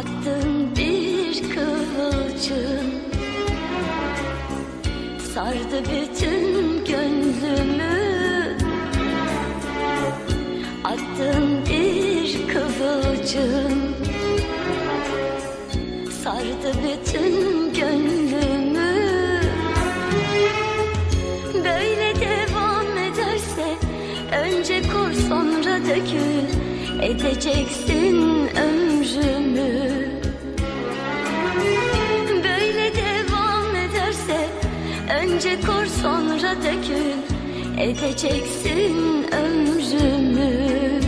Attın bir kıvılcım. Sardı bütün gönlümü. Attın bir kıvılcım. Sardı bütün gönlümü. Böyle devam ederse Önce kor sonra dökül. Edeceksin ömrümü Önce kor sonra dökül. Edeceksin ömrümü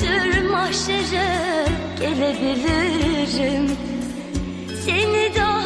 Götür mahşere gelebilirim. Seni daha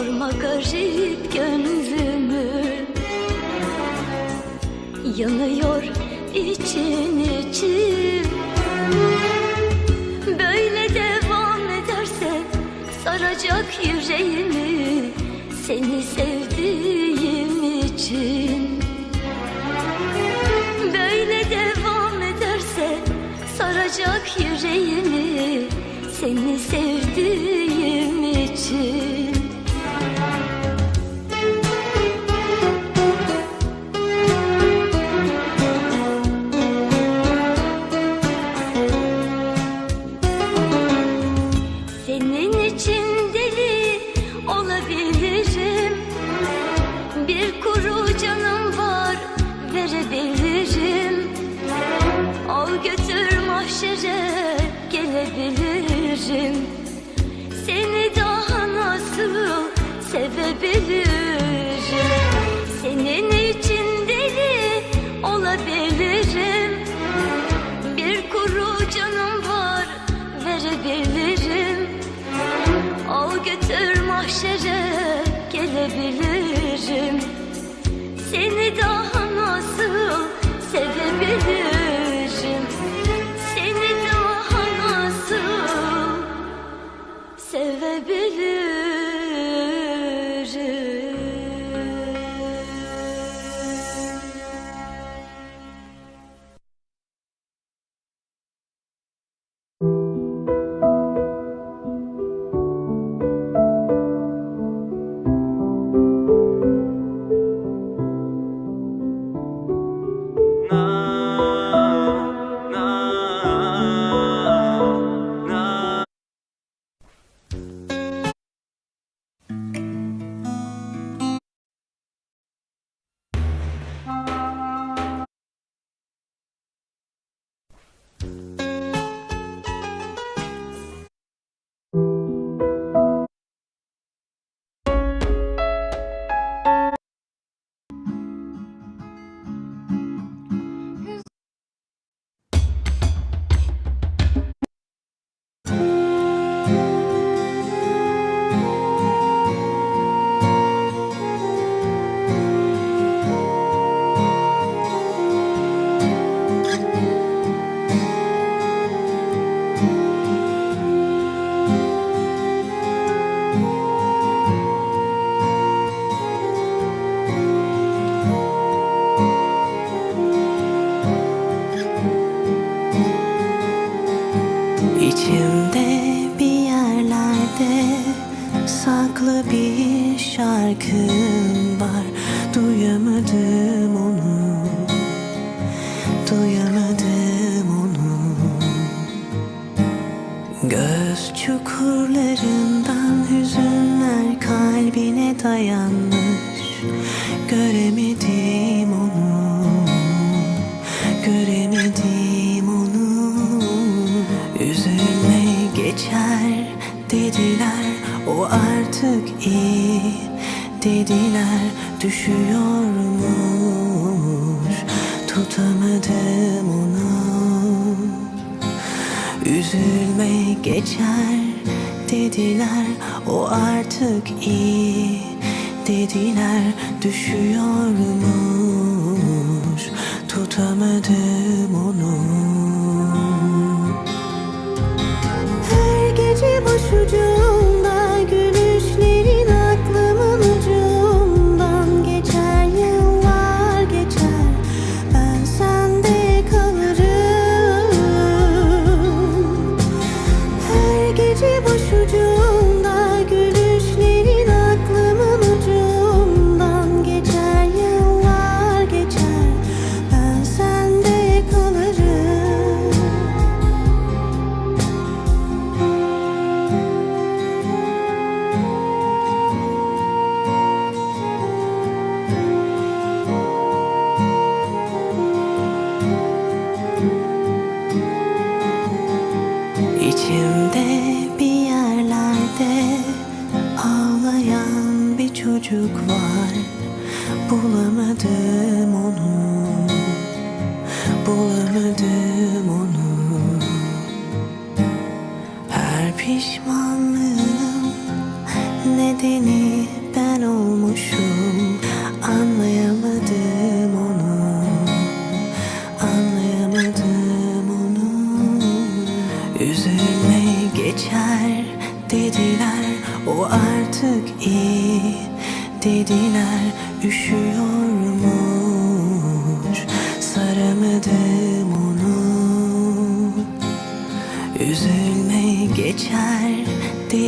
Sorma garip gönlümü. Yanıyor için için. Böyle devam ederse saracak yüreğimi Seni sevdiğim için. Böyle devam ederse saracak yüreğimi Seni sevdiğim için düşüyormuş. Tutamadım onu. Üzülme geçer dediler. O artık iyi dediler. Düşüyormuş. Tutamadım onu. İçimde bir yerlerde ağlayan bir çocuk var. Bulamadım onu, bulamadım onu. Her pişmanlık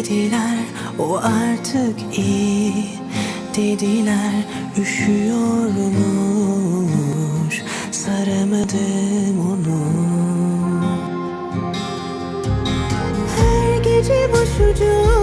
dediler O artık iyi. Dediler Üşüyormuş saramadım onu. Her gece başucu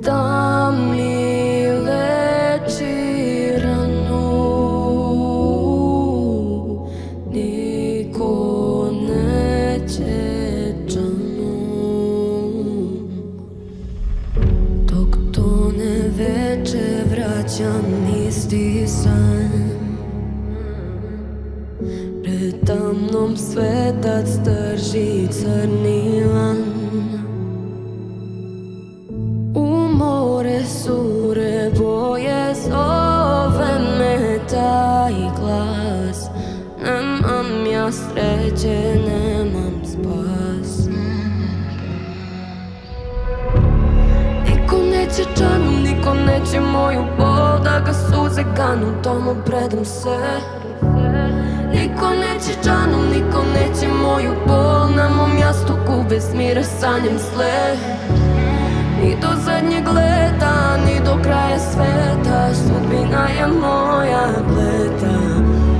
Don't мою бол, така сузикану, тому предам се Нико не че чаном, нико не че мою бол На мо място кубе смире санjem след Ni do zadnjeg leta, ni do kraja sveta Sudbina je moja pleta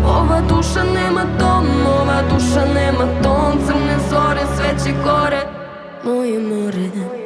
Ova duša nema dom, ova duša nema ton Crne zore, sve će gore, moje more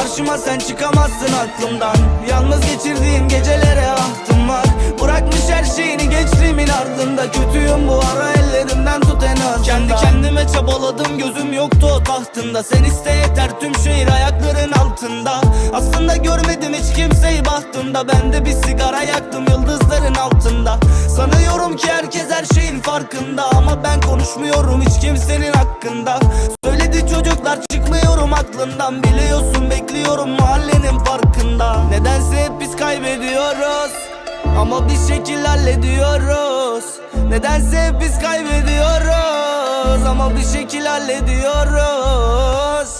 karşıma sen çıkamazsın aklımdan. Yalnız geçirdiğim gecelere ahtım var. Bırakmış her şeyini gençliğimin ardında. Kötüyüm bu ara ellerimden tut en azından. Kendi kendime çabaladım gözüm yoktu o tahtında. Sen iste yeter tüm şehir ayakların altında. Aslında görmedim hiç kimseyi bahtımda Ben de bir sigara yaktım yıldızların altında. Sanıyorum ki herkes her şeyin farkında. Ama ben konuşmuyorum hiç kimsenin hakkında Söyledi çocuklar çıkmıyorum aklından Biliyorsun bekliyorum mahallenin farkında. Nedense hep biz kaybediyoruz. Ama bir şekil hallediyoruz. Nedense hep biz kaybediyoruz. Ama bir şekil hallediyoruz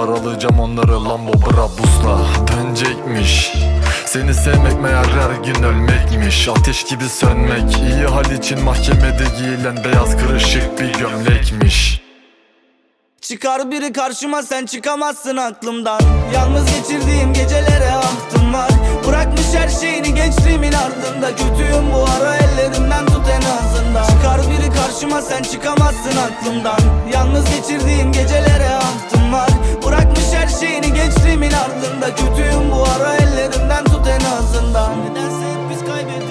Alacağım onları Lambo Brabus'la. Dönecekmiş. Seni sevmek meğer her gün ölmekmiş. Ateş gibi sönmek iyi hal için mahkemede giyilen Beyaz kırışık bir gömlekmiş. Çıkar biri karşıma sen çıkamazsın aklımdan. Yalnız geçirdiğim gecelere ahtım var. Bırakmış her şeyini gençliğimin ardında. Kötüyüm bu ara ellerimden tut en azından. Çıkar biri karşıma sen çıkamazsın aklımdan. Yalnız geçirdiğim gecelere ahtım var. Bırakmış her şeyini gençliğimin ardında. Kötüyüm bu ara ellerinden tut en azından. Nedense hep biz kaybediyoruz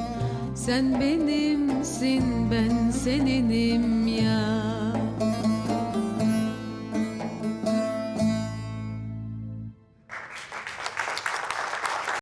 Sen benimsin ben seninim ya